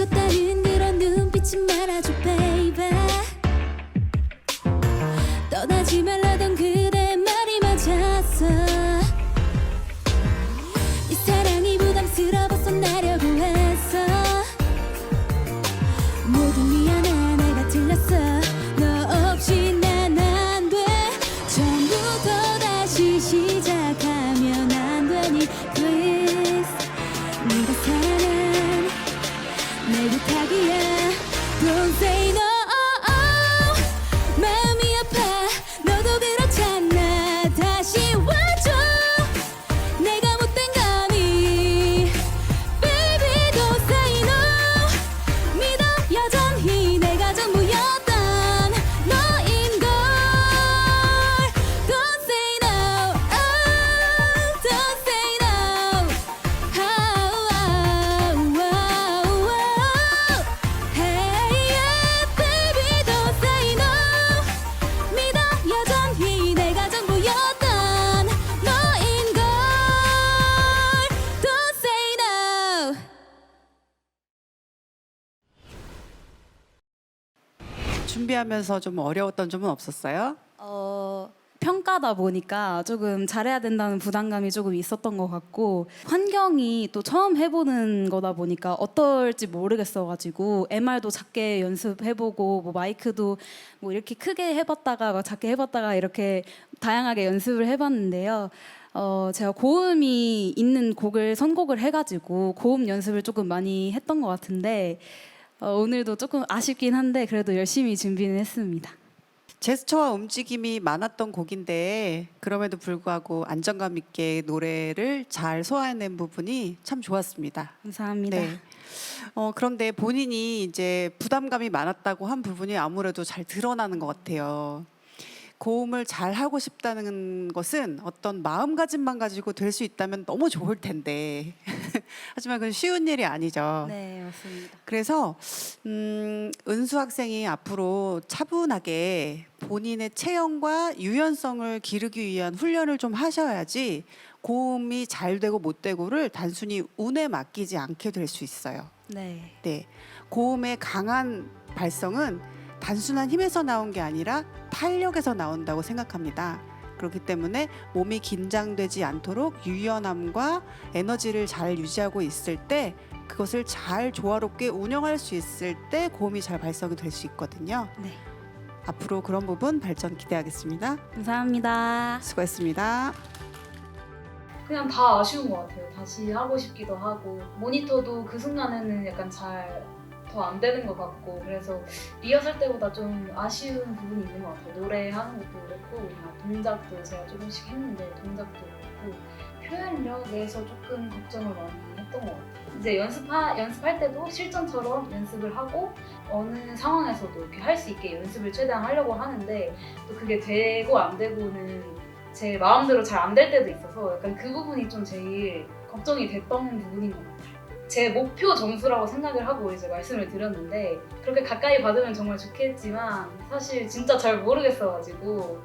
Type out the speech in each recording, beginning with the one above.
미웠다는 그런 눈빛이 말아줘 baby. 떠나지 말라 내 부탁이야 Don't say no 준비하면서 좀 어려웠던 점은 없었어요? 어, 평가다 보니까 조금 잘해야 된다는 부담감이 조금 있었던 것 같고 환경이 또 처음 해보는 거다 보니까 어떨지 모르겠어가지고 MR도 작게 연습해보고 뭐 마이크도 뭐 이렇게 크게 해봤다가 막 작게 해봤다가 이렇게 다양하게 연습을 해봤는데요. 어, 제가 고음이 있는 곡을 선곡을 해가지고 고음 연습을 조금 많이 했던 것 같은데 어, 오늘도 조금 아쉽긴 한데 그래도 열심히 준비는 했습니다. 제스처와 움직임이 많았던 곡인데 그럼에도 불구하고 안정감 있게 노래를 잘 소화해낸 부분이 참 좋았습니다. 감사합니다. 네. 어, 그런데 본인이 이제 부담감이 많았다고 한 부분이 아무래도 잘 드러나는 것 같아요. 고음을 잘 하고 싶다는 것은 어떤 마음가짐만 가지고 될 수 있다면 너무 좋을 텐데 하지만 그건 쉬운 일이 아니죠. 네, 맞습니다. 그래서 음, 은수 학생이 앞으로 차분하게 본인의 체형과 유연성을 기르기 위한 훈련을 좀 하셔야지 고음이 잘 되고 못 되고를 단순히 운에 맡기지 않게 될 수 있어요. 네. 네. 고음의 강한 발성은 단순한 힘에서 나온 게 아니라 탄력에서 나온다고 생각합니다. 그렇기 때문에 몸이 긴장되지 않도록 유연함과 에너지를 잘 유지하고 있을 때 그것을 잘 조화롭게 운영할 수 있을 때 고음이 잘 발성이 될 수 있거든요. 네. 앞으로 그런 부분 발전 기대하겠습니다. 감사합니다. 수고했습니다. 그냥 다 아쉬운 것 같아요. 다시 하고 싶기도 하고 모니터도 그 순간에는 약간 잘 더 안 되는 것 같고 그래서 리허설 때보다 좀 아쉬운 부분이 있는 것 같아요. 노래하는 것도 그렇고 막 동작도 제가 조금씩 했는데 동작도 그렇고 표현력에서 조금 걱정을 많이 했던 것 같아요. 이제 연습하, 연습할 때도 실전처럼 연습을 하고 어느 상황에서도 이렇게 할 수 있게 연습을 최대한 하려고 하는데 또 그게 되고 안 되고는 제 마음대로 잘 안 될 때도 있어서 약간 그 부분이 좀 제일 걱정이 됐던 부분인 것 같아요. 제 목표 점수라고 생각을 하고 이제 말씀을 드렸는데 그렇게 가까이 받으면 정말 좋겠지만 사실 진짜 잘 모르겠어가지고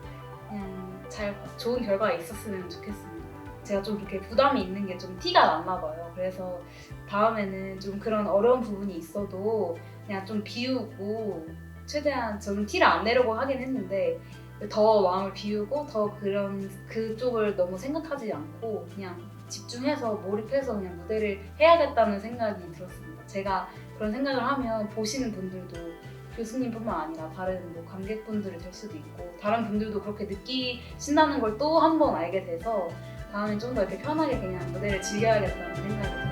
그냥 잘 좋은 결과가 있었으면 좋겠습니다. 제가 좀 그렇게 부담이 있는 게 좀 티가 났나 봐요. 그래서 다음에는 좀 그런 어려운 부분이 있어도 그냥 좀 비우고 최대한 저는 티를 안 내려고 하긴 했는데 더 마음을 비우고 더 그런 그쪽을 너무 생각하지 않고 그냥 집중해서 몰입해서 그냥 무대를 해야겠다는 생각이 들었습니다. 제가 그런 생각을 하면 보시는 분들도 교수님뿐만 아니라 다른 뭐 관객분들이 될 수도 있고 다른 분들도 그렇게 느끼신다는 걸 또 한 번 알게 돼서 다음에 좀더 이렇게 편하게 그냥 무대를 즐겨야겠다는 생각이 들었어요.